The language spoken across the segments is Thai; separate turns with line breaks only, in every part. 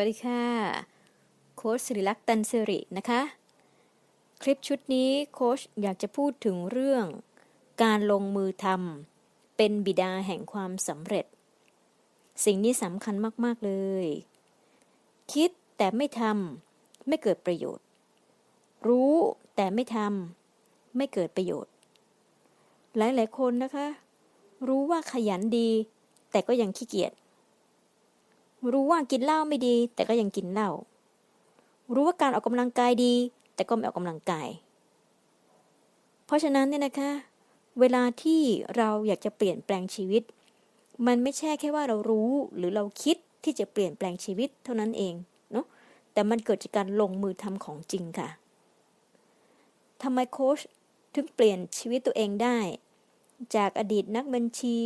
วัสดีค่ะ โค้ชสิริลักษณ์ตันสิรินะคะ คลิปชุดนี้โค้ชอยากจะพูดถึงเรื่อง การลงมือทำเป็นบิดาแห่งความสำเร็จ สิ่งนี้สำคัญมาก ๆ เลย คิดแต่ไม่ทำไม่เกิดประโยชน์ รู้แต่ไม่ทำไม่เกิดประโยชน์ หลาย ๆ คนนะคะ รู้ว่าขยันดี แต่ก็ยังขี้เกียจ รู้ว่ากินเหล้าไม่ดี แต่ก็ยังกินเหล้ารู้ว่าการออกกำลังกายดี แต่ก็ไม่ออกกำลังกาย เพราะฉะนั้นเนี่ยนะคะ เวลาที่เราอยากจะเปลี่ยนแปลงชีวิต มันไม่ใช่แค่ว่าเรารู้หรือเราคิดที่จะเปลี่ยนแปลงชีวิตเท่านั้นเองเนาะแต่มันเกิดจากการลงมือทำของจริงค่ะทำไมโค้ชถึงเปลี่ยนชีวิตตัวเองได้ จากอดีตนักบัญชี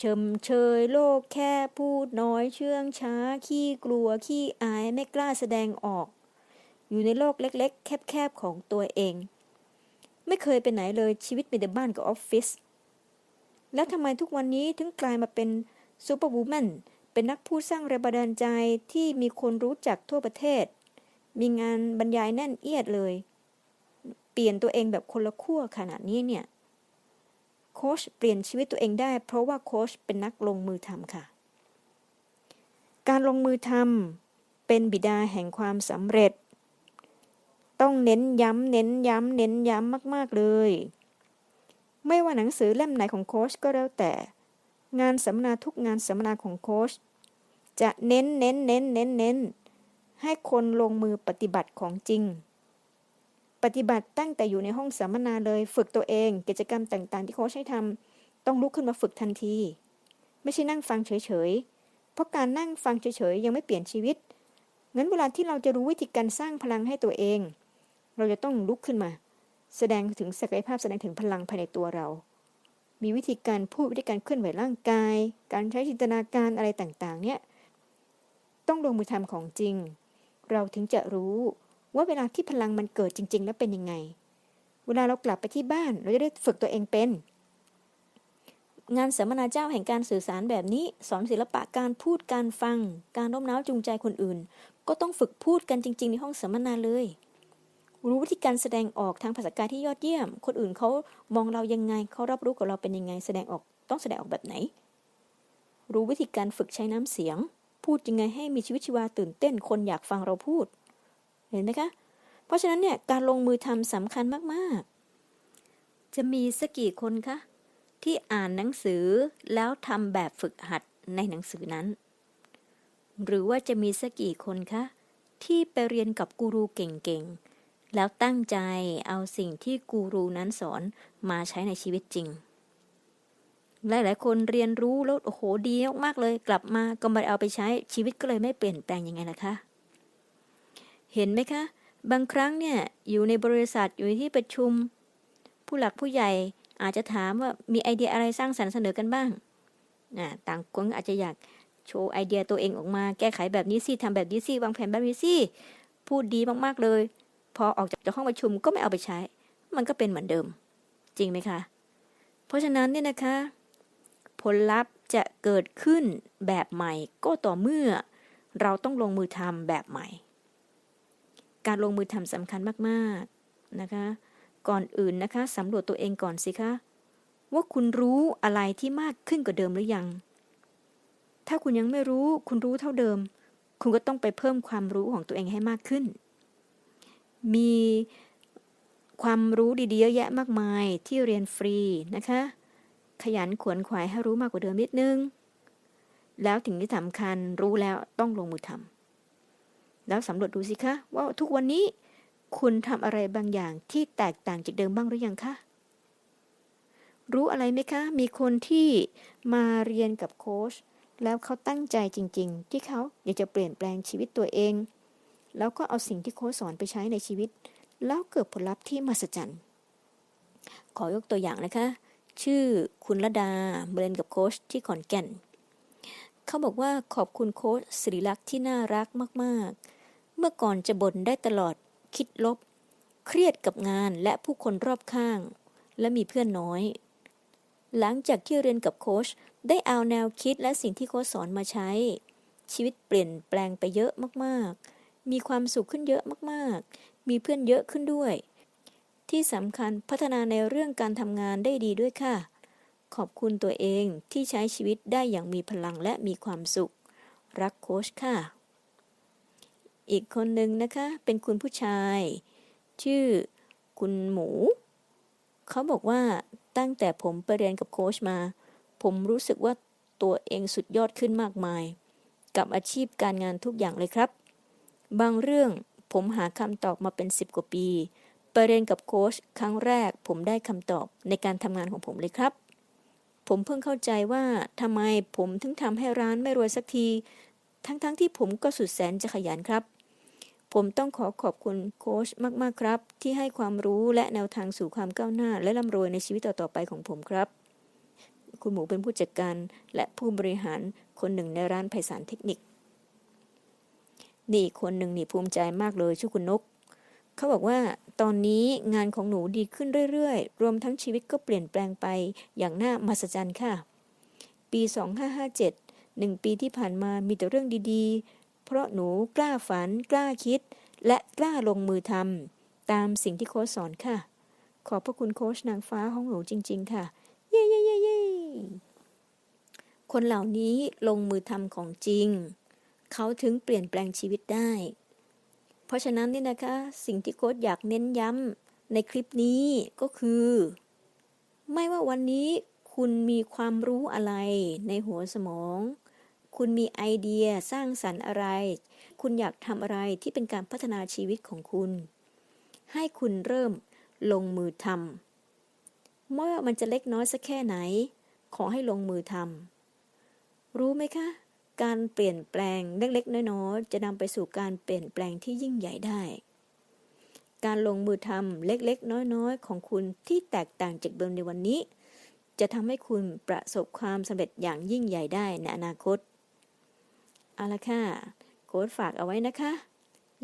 เชมเชยโลกแค่พูดน้อยเชื่องช้า ขี้กลัวขี้อายไม่กล้าแสดงออก อยู่ในโลกเล็ก ๆ แคบ ๆ ของตัวเอง ไม่เคยไปไหนเลยชีวิตมีแต่บ้านกับออฟฟิศแล้วทำไมทุกวันนี้ถึงกลายมาเป็นซูเปอร์วูแมนเป็นนักพูดสร้างแรงบันดาลใจที่มีคนรู้จักทั่วประเทศ มีงานบรรยายแน่นเอียดเลย เปลี่ยนตัวเองแบบคนละขั้วขนาดนี้เนี่ย โค้ชเปลี่ยนชีวิตตัวเองได้ เพราะว่าโค้ชเป็นนักลงมือทำค่ะ การลงมือทำเป็นบิดาแห่งความสำเร็จ ต้องเน้นย้ำเน้นย้ำเน้นย้ำมาก ๆ เลย ไม่ว่าหนังสือเล่มไหนของโค้ชก็แล้วแต่ งานสัมมนาทุกงานสัมมนาของโค้ชจะเน้นเน้นเน้นเน้นเน้นให้คนลงมือปฏิบัติของจริง ปฏิบัติตั้งแต่อยู่ในห้องสัมมนาเลย ฝึกตัวเอง กิจกรรมต่างๆ ที่โค้ชให้ทำต้องลุกขึ้นมาฝึกทันที ไม่ใช่นั่งฟังเฉยๆ เพราะการนั่งฟังเฉยๆ ยังไม่เปลี่ยนชีวิต งั้นเวลาที่เราจะรู้วิธีการสร้างพลังให้ตัวเอง เราจะต้องลุกขึ้นมา แสดงถึงศักยภาพแสดงถึงพลังภายในตัวเรา มีวิธีการพูดวิธีการเคลื่อนไหวร่างกาย การใช้จินตนาการอะไรต่างๆ เนี่ย ต้องลงมือทำของจริง เราถึงจะรู้ ว่าเวลาที่พลังมันเกิดจริง ๆ แล้วเป็นยังไง เวลาเรากลับไปที่บ้าน เราจะได้ฝึกตัวเองเป็น งานสัมมนาเจ้าแห่งการสื่อสารแบบนี้ สอนศิลปะการพูดการฟัง การโน้มน้าวจูงใจคนอื่น ก็ต้องฝึกพูดกันจริง ๆ ในห้องสัมมนาเลยรู้วิธีการแสดงออกทางภาษากายที่ยอดเยี่ยม คนอื่นเขามองเรายังไง เขารับรู้กับเราเป็นยังไง แสดงออก ต้องแสดงออกแบบไหน รู้วิธีการฝึกใช้น้ำเสียง พูดยังไงให้มีชีวิตชีวาตื่นเต้น คนอยากฟังเราพูด เห็นไหมคะ เพราะฉะนั้นเนี่ยการลงมือทำสำคัญมากๆ จะมีสักกี่คนคะ ที่อ่านหนังสือแล้วทำแบบฝึกหัดในหนังสือนั้น หรือว่าจะมีสักกี่คนคะ ที่ไปเรียนกับกูรูเก่งๆ แล้วตั้งใจเอาสิ่งที่กูรูนั้นสอนมาใช้ในชีวิตจริงหลายๆ คนเรียนรู้แล้วโอ้โหดีมากๆเลย กลับมาก็ไม่เอาไปใช้ชีวิตก็เลยไม่เปลี่ยนแปลงยังไงล่ะคะ เห็นไหมคะ บางครั้งเนี่ยอยู่ในบริษัทอยู่ในที่ประชุม ผู้หลักผู้ใหญ่อาจจะถามว่ามีไอเดียอะไรสร้างสรรค์เสนอกันบ้างนะต่างคนอาจจะอยากโชว์ไอเดียตัวเองออกมา แก้ไขแบบนี้สิทำแบบนี้สิวางแผนแบบนี้สิพูดดีมากๆเลย พอออกจากห้องประชุมก็ไม่เอาไปใช้ มันก็เป็นเหมือนเดิม จริงไหมคะ เพราะฉะนั้นเนี่ยนะคะ ผลลัพธ์จะเกิดขึ้นแบบใหม่ก็ต่อเมื่อ เราต้องลงมือทำแบบใหม่ การลงมือทำสำคัญมากๆนะคะ ก่อนอื่นนะคะสำรวจตัวเองก่อนสิคะว่าคุณรู้อะไรที่มากขึ้นกว่าเดิมหรือยัง ถ้าคุณยังไม่รู้ คุณรู้เท่าเดิม คุณก็ต้องไปเพิ่มความรู้ของตัวเองให้มากขึ้น มีความรู้ดีๆเยอะแยะมากมายที่เรียนฟรีนะคะ ขยันขวนขวายให้รู้มากกว่าเดิมนิดนึง แล้วถึงที่สำคัญรู้แล้วต้องลงมือทำ แล้วสำรวจดูสิคะว่าทุกวันนี้คุณทำอะไรบางอย่างที่แตกต่างจากเดิมบ้างหรือยังคะรู้อะไรไหมคะ มีคนที่มาเรียนกับโค้ชแล้วเขาตั้งใจจริง ๆ ที่เขาอยากจะเปลี่ยนแปลงชีวิตตัวเอง แล้วก็เอาสิ่งที่โค้ชสอนไปใช้ในชีวิต แล้วเกิดผลลัพธ์ที่มหัศจรรย์ ขอยกตัวอย่างนะคะ ชื่อคุณระดาเรียนกับโค้ชที่ขอนแก่น เขาบอกว่าขอบคุณโค้ชสิริลักษณ์ที่น่ารักมาก ๆ เมื่อก่อนจะบ่นได้ตลอด คิดลบ เครียดกับงานและผู้คนรอบข้าง และมีเพื่อนน้อย หลังจากที่เรียนกับโค้ชได้เอาแนวคิดและสิ่งที่โค้ชสอนมาใช้ ชีวิตเปลี่ยนแปลงไปเยอะมากๆ มีความสุขขึ้นเยอะมากๆ มีเพื่อนเยอะขึ้นด้วย ที่สำคัญพัฒนาในเรื่องการทำงานได้ดีด้วยค่ะ ขอบคุณตัวเองที่ใช้ชีวิตได้อย่างมีพลังและมีความสุข รักโค้ชค่ะ อีกคนหนึ่งนะคะ เป็นคุณผู้ชาย ชื่อคุณหมู เขาบอกว่าตั้งแต่ผมไปเรียนกับโค้ชมา ผมรู้สึกว่าตัวเองสุดยอดขึ้นมากมาย กับอาชีพการงานทุกอย่างเลยครับ บางเรื่องผมหาคำตอบมาเป็นสิบกว่าปี ไปเรียนกับโค้ชครั้งแรก ผมได้คำตอบในการทำงานของผมเลยครับ ผมเพิ่งเข้าใจว่าทำไมผมถึงทำให้ร้านไม่รวยสักที ทั้งๆทที่ผมก็สุดแสนจะขยันครับ ผมต้องขอขอบคุณโค้ชมาก ๆ ครับ ที่ให้ความรู้และแนวทางสู่ความก้าวหน้า และร่ำรวยในชีวิตต่อ ๆ ไปของผมครับ คุณหมูเป็นผู้จัดการและผู้บริหารคนหนึ่งในร้านไพศาลเทคนิค นี่คนหนึ่งนี่ภูมิใจมากเลยชื่อคุณนก เขาบอกว่าตอนนี้งานของหนูดีขึ้นเรื่อย ๆ รวมทั้งชีวิตก็เปลี่ยนแปลงไปอย่างน่ามหัศจรรย์ค่ะ ปี 2557หนึ่งปีที่ผ่านมามีแต่เรื่องดีๆ เพราะหนูกล้าฝัน กล้าคิด และกล้าลงมือทำตามสิ่งที่โค้ชสอนค่ะ ขอบพระคุณโค้ชนางฟ้าของหนูจริง ๆ ค่ะ เย้เย้เย้เย้คนเหล่านี้ลงมือทำของจริง เขาถึงเปลี่ยนแปลงชีวิตได้ เพราะฉะนั้นนี่นะคะ สิ่งที่โค้ชอยากเน้นย้ำในคลิปนี้ก็คือ ไม่ว่าวันนี้คุณมีความรู้อะไรในหัวสมอง คุณมีไอเดียสร้างสรรค์อะไร คุณอยากทำอะไรที่เป็นการพัฒนาชีวิตของคุณ ให้คุณเริ่มลงมือทำไม่ว่ามันจะเล็กน้อยสักแค่ไหน ขอให้ลงมือทำรู้ไหมคะ การเปลี่ยนแปลงเล็กๆน้อยๆจะนำไปสู่การเปลี่ยนแปลงที่ยิ่งใหญ่ได้ การลงมือทำเล็กๆ น้อยๆ ของคุณที่แตกต่างจากเดิมในวันนี้จะทำให้คุณประสบความสำเร็จอย่างยิ่งใหญ่ได้ในอนาคต เอาละค่ะ โค้ดฝากเอาไว้นะคะ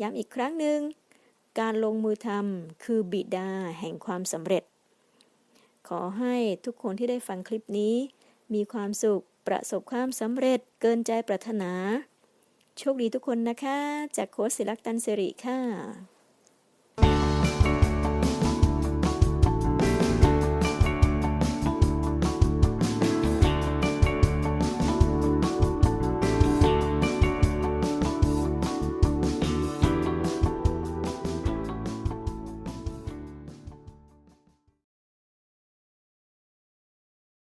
ย้ำอีกครั้งหนึ่ง การลงมือทำคือบิดาแห่งความสำเร็จ ขอให้ทุกคนที่ได้ฟังคลิปนี้ มีความสุขประสบความสำเร็จเกินใจปรารถนา โชคดีทุกคนนะคะ จากโค้ชศิลักตันสิริค่ะ